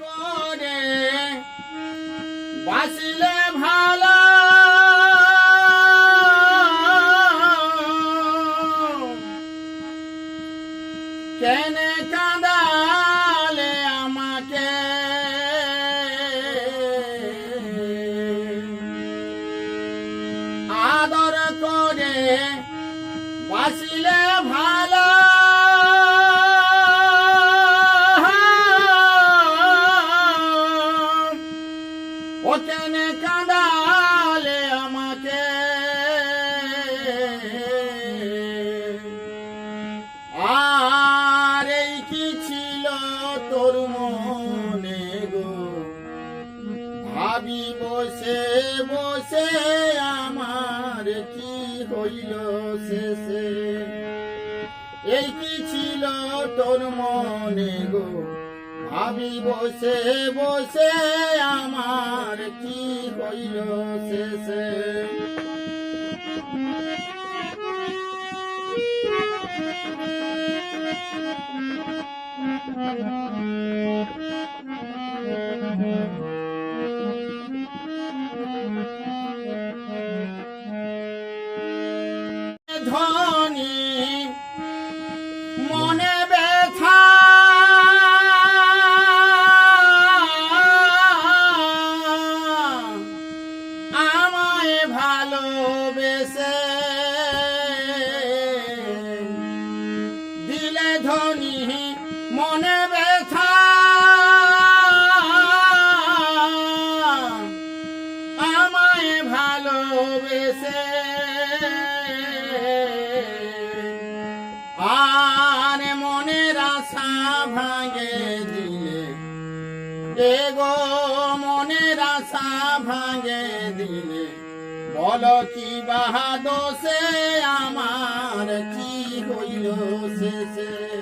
করে। কাঁদালে আমাকে? আদর করে বাসিলে ভালো। ও কেনে কাঁদালে আমাকে। আর এই কি ছিল তোর মনে গো? ভাবি বসে বসে আমার কি হইল শেষে? এই কি ছিল তোর মনে গো? ভাবি বসে বসে আমার কি হইল শেষে? ধনী মনে ব্যথা। আমায় ভালোবেসে। আর মনের আশা ভাঙে দিলে। এগো, মনের আশা ভাঙে দিলে। বলো কি বাহাদোষে আমার কি হইল শেষে?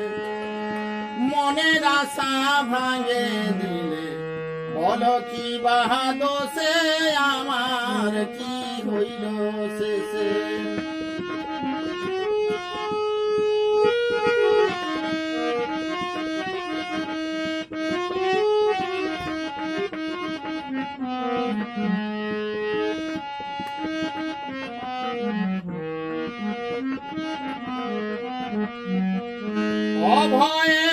মনের আশা ভাঙে দিলে। বলো কি বাহাদোষে আমার কি হইল শেষে? অভয়ে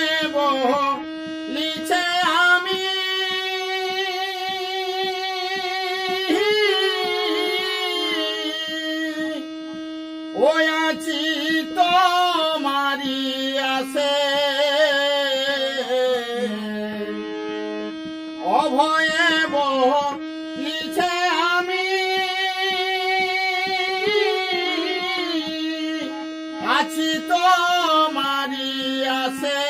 আছি তো মারি আসে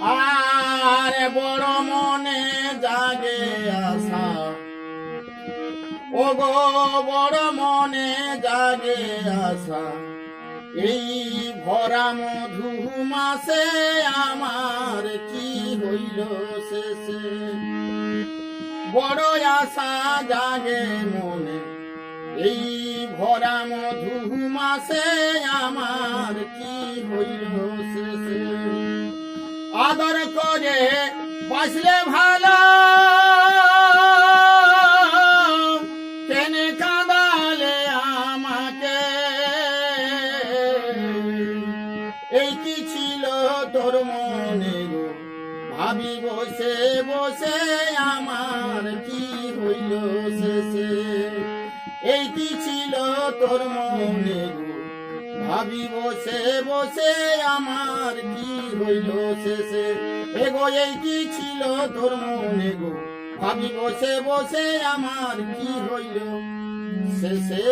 আর বড় মনে জাগে আশা। ও গো বড় মনে জাগে আশা। এই ভরা মধু মাসে আমার কি হইল শেষে? বড় আশা জাগে মনে এই ভরা মধু মাসে আমার কি হইল শেষে? আদর করে বাসলে ভালো। বসে বসে আমার কি হইল শেষে? এই কি ছিল তোর মনে ভাবি বসে বসে আমার কি হইল শেষে? এগো, এইটি ছিল তোর মনে গো ভাবি বসে বসে আমার কি হইল শেষে?